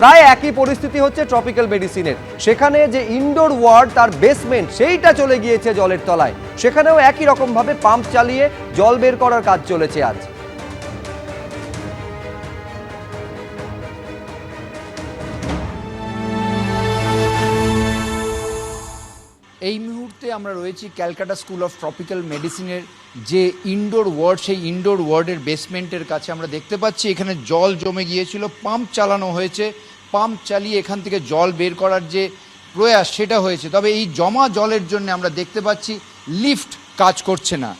প্রায় একই পরিস্থিতি হচ্ছে ট্রপিক্যাল মেডিসিনের সেখানে যে ইনডোর ওয়ার্ড তার বেসমেন্ট সেইটা চলে গিয়েছে জলের তলায়। সেখানেও একই রকমভাবে পাম্প চালিয়ে জল বের করার কাজ চলেছে আজ। এই মুহূর্তে আমরা রয়েছি ক্যালকাটা স্কুল অফ ট্রপিক্যাল মেডিসিনের যে ইনডোর ওয়ার্ড সেই ইনডোর ওয়ার্ডের বেসমেন্টের কাছে। আমরা দেখতে পাচ্ছি এখানে জল জমে গিয়েছিল পাম্প চালানো হয়েছে। পাম্প চালিয়ে এখান থেকে জল বের করার যে প্রয়াস, সেটা হয়েছে। তবে এই জমা জলের জন্য আমরা দেখতে পাচ্ছি লিফট কাজ করছে না।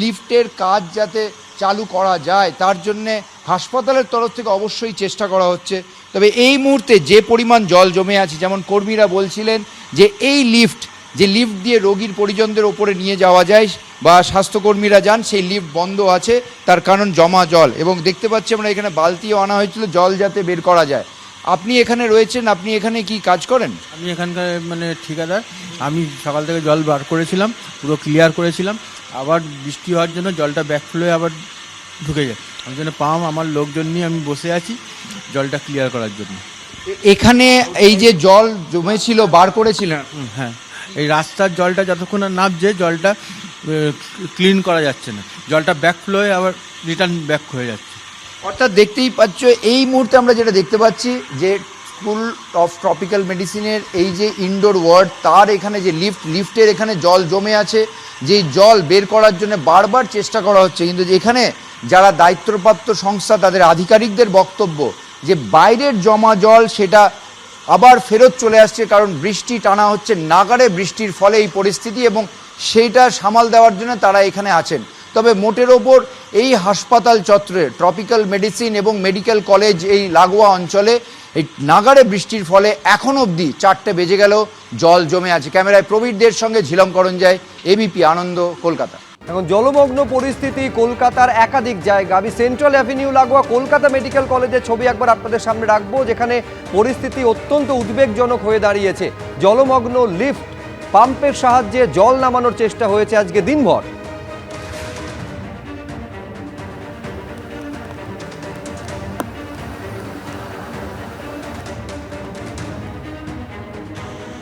লিফটের কাজ যাতে চালু করা যায়, তার জন্যে হাসপাতালের তরফ থেকে অবশ্যই চেষ্টা করা হচ্ছে। তবে এই মুহূর্তে যে পরিমাণ জল জমে আছে, যেমন কর্মীরা বলছিলেন যে এই লিফট, যে লিফট দিয়ে রোগীর পরিজনদের ওপরে নিয়ে যাওয়া যায় বা স্বাস্থ্যকর্মীরা যান, সেই লিফট বন্ধ আছে। তার কারণ জমা জল। এবং দেখতে পাচ্ছি আমরা এখানে বালতিও আনা হয়েছিল, জল যাতে বের করা যায়। আপনি এখানে রয়েছেন আপনি এখানে কি কাজ করেন? আমি এখানকার মানে ঠিকাদার। আমি সকাল থেকে জল বার করেছিলাম পুরো ক্লিয়ার করেছিলাম। আবার বৃষ্টি হওয়ার জন্য জলটা ব্যাকফ্লো আবার ঢুকে যায়। ওই জন্য পাম আমার লোকজন নিয়ে আমি বসে আছি জলটা ক্লিয়ার করার জন্য। এখানে এই যে জল জমেছিল বার করেছিলেন? হ্যাঁ। এই রাস্তার জলটা যতক্ষণ না নামছে জলটা ক্লিন করা যাচ্ছে না। জলটা ব্যাকফ্লো আবার রিটার্ন ব্যাক হয়ে যাচ্ছে। অর্থাৎ দেখতেই পাচ্ছ, এই মুহূর্তে আমরা যেটা দেখতে পাচ্ছি যে স্কুল অফ ট্রপিক্যাল মেডিসিনের এই যে ইনডোর ওয়ার্ড, তার এখানে যে লিফট, লিফটের এখানে জল জমে আছে। যেই জল বের করার জন্য বারবার চেষ্টা করা হচ্ছে। কিন্তু এখানে যারা দায়িত্বপ্রাপ্ত সংস্থা, তাদের আধিকারিকদের বক্তব্য যে বাইরের জমা জল সেটা আবার ফেরত চলে আসছে, কারণ বৃষ্টি টানা হচ্ছে নাগারে বৃষ্টির ফলে এই পরিস্থিতি এবং সেইটা সামাল দেওয়ার জন্য তারা এখানে আছেন। তবে মোটের ওপর এই হাসপাতাল চত্বরে ট্রপিক্যাল মেডিসিন এবং মেডিকেল কলেজ এই লাগোয়া অঞ্চলে এই নাগারে বৃষ্টির ফলে এখন অবধি চারটে বেজে গেল, জল জমে আছে। ক্যামেরায় প্রবীরদের সঙ্গে ঝিলম করঞ্জায় এবিপি আনন্দ, কলকাতা। এখন জলমগ্ন পরিস্থিতি কলকাতার একাধিক জায়গা। আমি সেন্ট্রাল অ্যাভিনিউ লাগোয়া কলকাতা মেডিকেল কলেজের ছবি একবার আপনাদের সামনে রাখব, যেখানে পরিস্থিতি অত্যন্ত উদ্বেগজনক হয়ে দাঁড়িয়েছে। জলমগ্ন লিফট, পাম্পের সাহায্যে জল নামানোর চেষ্টা হয়েছে আজকে দিনভর।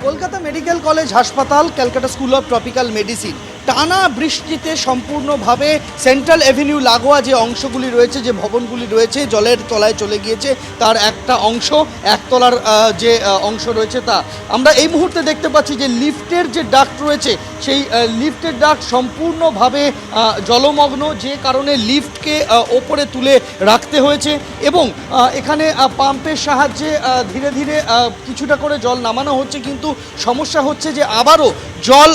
কলকাতা মেডিকেল কলেজ হাসপাতাল Calcutta school of tropical medicine. টানা বৃষ্টিতে সম্পূর্ণভাবে সেন্ট্রাল এভিনিউ লাগোয়া যে অংশগুলি রয়েছে, যে ভবনগুলি রয়েছে, জলের তলায় চলে গিয়েছে, তার একটা অংশ, একতলার যে অংশ রয়েছে তা। আমরা এই মুহূর্তে দেখতে পাচ্ছি যে লিফটের যে ডাক্ট রয়েছে, সেই লিফটের ডাক্ট সম্পূর্ণভাবে জলমগ্ন, যে কারণে লিফটকে ওপরে তুলে রাখতে হয়েছে এবং এখানে পাম্পের সাহায্যে ধীরে ধীরে কিছুটা করে জল নামানো হচ্ছে, কিন্তু সমস্যা হচ্ছে যে আবারও জল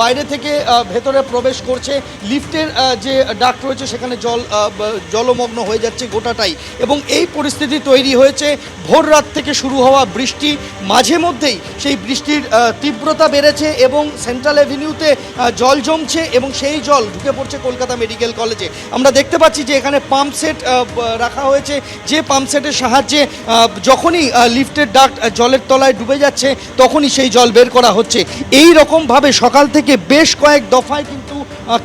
বাইরে থেকে ভেতরে প্রবেশ করছে। লিফটের যে ডাক্ট রয়েছে সেখানে জল জলমগ্ন হয়ে যাচ্ছে গোটাটাই। এবং এই পরিস্থিতি তৈরি হয়েছে। ভোর রাত থেকে শুরু হওয়া বৃষ্টি মাঝে মধ্যেই সেই বৃষ্টির তীব্রতা বেড়েছে এবং সেন্ট্রাল আহ, জল জমছে এবং সেই জল ঢুকে পড়ছে কলকাতা মেডিকেল কলেজে। আমরা দেখতে পাচ্ছি যে এখানে পাম্প সেট রাখা হয়েছে। যে পাম্প সেটের সাহায্যে যখনই লিফটের ডাক জলের তলায় ডুবে যাচ্ছে তখনই সেই জল বের করা হচ্ছে। এই রকমভাবে সকাল থেকে বেশ কয়েক দফায় কিন্তু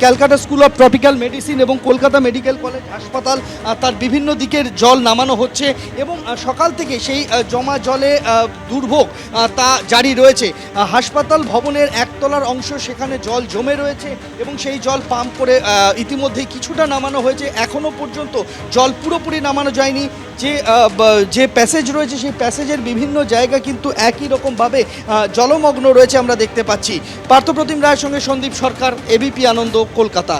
Calcutta school of tropical medicine এবং কলকাতা মেডিকেল কলেজ হাসপাতাল তার বিভিন্ন দিকের জল নামানো হচ্ছে এবং সকাল থেকে সেই জমা জলে দুর্ভোগ তা জারি রয়েছে। হাসপাতাল ভবনের একতলার অংশ সেখানে জল জমে রয়েছে এবং সেই জল পাম্প করে আহ, ইতিমধ্যেই কিছুটা নামানো হয়েছে। এখনও পর্যন্ত জল পুরোপুরি নামানো যায়নি। যে যে প্যাসেজ রয়েছে সেই প্যাসেজের বিভিন্ন জায়গা কিন্তু একই রকমভাবে জলমগ্ন রয়েছে আমরা দেখতে পাচ্ছি। পার্থপ্রতিম রায়ের সঙ্গে সন্দীপ সরকার এবিপি আনন্দ কলকাতা।